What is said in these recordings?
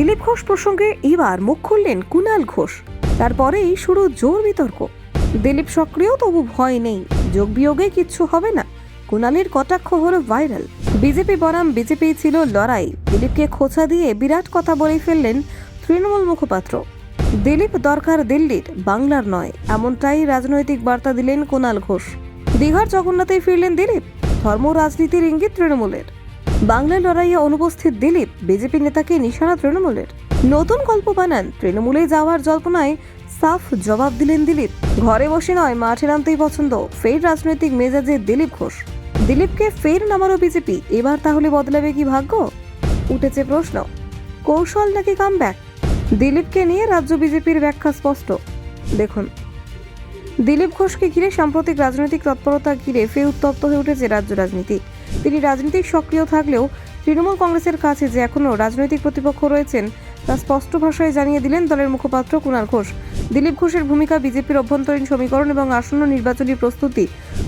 দিলীপ ঘোষ প্রসঙ্গে এবার মুখ খুললেন কুণাল ঘোষ। তারপরেই শুরু জোর বিতর্ক। দিলীপ সক্রিয়, তবু ভয় নেই। যোগ বিয়োগে কিচ্ছু হবে না। কুনালের কটাক্ষ হলো ভাইরাল। বিজেপি বনাম বিজেপি ছিল লড়াই। দিলীপকে খোঁচা দিয়ে বিরাট কথা বলে ফেললেন তৃণমূল মুখপাত্র। দিলীপ দরকার দিল্লির, বাংলার নয়। এমনটাই রাজনৈতিক বার্তা দিলেন কুণাল ঘোষ। দীঘার জগন্নাথে ফিরলেন দিলীপ। ধর্ম রাজনীতির ইঙ্গিত তৃণমূলের। বাংলার লড়াইয়ে অনুপস্থিত দিলীপ, বিজেপি নেতাকে নিশানা তৃণমূলের। নতুন গল্প বানান, তৃণমূলে যাওয়ার জল্পনায় সাফ জবাব দিলেন দিলীপ। ঘরে বসে নয়, মাঠে নামতেই পছন্দ, ফের রাজনৈতিক মেজাজে দিলীপ ঘোষ। দিলীপকে ফের নামারও বিজেপি, এবার তাহলে বদলাবে কি ভাগ্য? উঠেছে প্রশ্ন, কৌশল নাকি কামব্যাক দিলীপকে নিয়ে রাজ্য বিজেপির ব্যাখ্যা স্পষ্ট। দেখুন, দিলীপ ঘোষকে ঘিরে সাম্প্রতিক রাজনৈতিক তৎপরতা ঘিরে ফের উত্তপ্ত হয়ে উঠেছে রাজ্য রাজনীতি। তিনি রাজনীতিক সক্রিয় থাকলেও তৃণমূল কংগ্রেসের কাছে যে এখনও রাজনৈতিক প্রতিপক্ষ রয়েছেন, তা স্পষ্ট ভাষায় জানিয়ে দিলেন দলের মুখপাত্র কুণাল ঘোষ। দিলীপ ঘোষের ভূমিকা বিজেপির অভ্যন্তরীণ সমীকরণ এবং আসন্ন নির্বাচনী প্রস্তুতি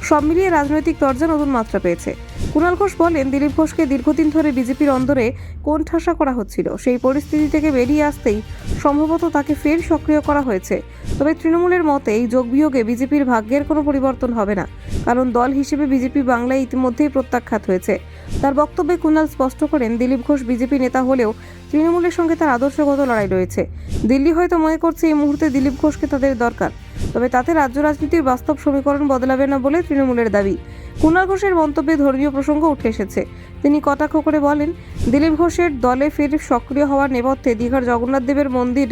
সব মিলিয়ে রাজনৈতিক তর্জা নতুন মাত্রা পেয়েছে। কুণাল ঘোষ বলেন, দিলীপ ঘোষকে দীর্ঘদিন ধরে বিজেপির অন্দরে কোণঠাসা করা হচ্ছিল। সেই পরিস্থিতি থেকে বেরিয়ে আসতেই সম্ভবত তাকে ফের সক্রিয় করা হয়েছে। তবে তৃণমূলের মতে, এই যোগবিয়োগে বিজেপির ভাগ্যের কোনো পরিবর্তন হবে না, কারণ দল হিসেবে বিজেপি বাংলায় ইতিমধ্যেই প্রত্যাখ্যাত হয়েছে। তার বক্তব্যে কুণাল স্পষ্ট করেন, দিলীপ ঘোষ বিজেপি নেতা হলেও তৃণমূলের সঙ্গে তার আদর্শগত লড়াই রয়েছে। দিল্লি হয়তো মনে করছে, এই মুহূর্তে দিলীপ ঘোষকে তাদের দরকার। তবে তাতে রাজ্য রাজনীতির বাস্তব সমীকরণ বদলাবে না বলে তৃণমূলের দাবি। কুণাল ঘোষের মন্তব্যে ধর্মীয় প্রসঙ্গ উঠে এসেছে। তিনি কটাক্ষ করে বলেন, দিলীপ ঘোষের দলে ফের সক্রিয় হওয়ার নেপথ্যে দীঘার জগন্নাথ দেবের মন্দির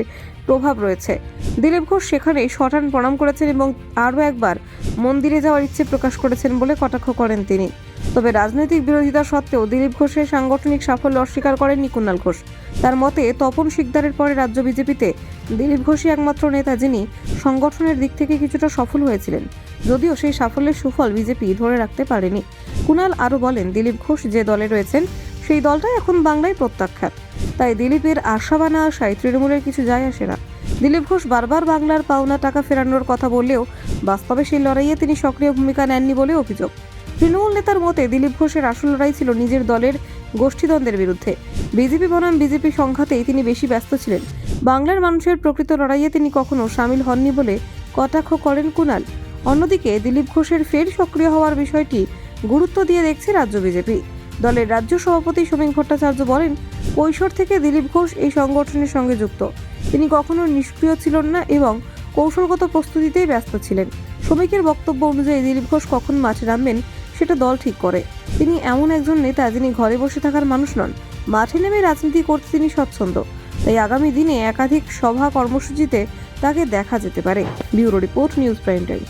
প্রভাব রয়েছে। দিলীপ ঘোষ সেখানে সঠান প্রণাম করেছেন এবং আরও একবার মন্দিরে যাওয়ার ইচ্ছে প্রকাশ করেছেন বলে কটাক্ষ করেন তিনি। তবে রাজনৈতিক বিরোধিতা সত্ত্বেও দিলীপ ঘোষের সাংগঠনিক সাফল্য অস্বীকার করেননি কুণাল ঘোষ। তার মতে, তপন শিকদারের পরে রাজ্য বিজেপিতে দিলীপ ঘোষই একমাত্র নেতা যিনি সংগঠনের দিক থেকে কিছুটা সফল হয়েছিলেন। যদিও সেই সাফল্যের সুফল বিজেপি ধরে রাখতে পারেনি। কুণাল আরও বলেন, দিলীপ ঘোষ যে দলে রয়েছেন, সেই দলটাই এখন বাংলায় প্রত্যাখ্যাত। তাই দিলীপের আশা বা না আশায় তৃণমূলের কিছু যায় আসে না। দিলীপ ঘোষ বারবার বাংলার পাওনা টাকা ফেরানোর কথা বললেও বাস্তবে সেই লড়াইয়ে তিনি সক্রিয় ভূমিকা নেননি বলে অভিযোগ। তৃণমূল নেতার মতে দিলীপ ঘোষের আসল লড়াই ছিল নিজের দলের গোষ্ঠীদ্বন্দ্বের বিরুদ্ধে। বিজেপি বনাম বিজেপি সংঘাতেই তিনি বেশি ব্যস্ত ছিলেন। বাংলার মানুষের প্রকৃত লড়াইয়ে তিনি কখনো সামিল হননি বলে কটাক্ষ করেন কুণাল অন্যদিকে দিলীপ ঘোষের ফের সক্রিয় হওয়ার বিষয়টি গুরুত্ব দিয়ে দেখছে রাজ্য বিজেপি। দলের রাজ্য সভাপতি সমীক ভট্টাচার্য বলেন, কৈশোর থেকে দিলীপ ঘোষ এই সংগঠনের সঙ্গে যুক্ত। তিনি কখনো নিষ্ক্রিয় ছিলেন না এবং কৌশলগত প্রস্তুতিতেই ব্যস্ত ছিলেন। শ্রমিকের বক্তব্য অনুযায়ী দিলীপ ঘোষ কখন মাঠে নামবেন সেটা দল ঠিক করে। তিনি এমন একজন নেতা যিনি ঘরে বসে থাকার মানুষ নন। মাঠে নেমে রাজনীতি করতে তিনি স্বচ্ছন্দ। তাই আগামী দিনে একাধিক সভা কর্মসূচিতে তাকে দেখা যেতে পারে। Bureau report news prime time.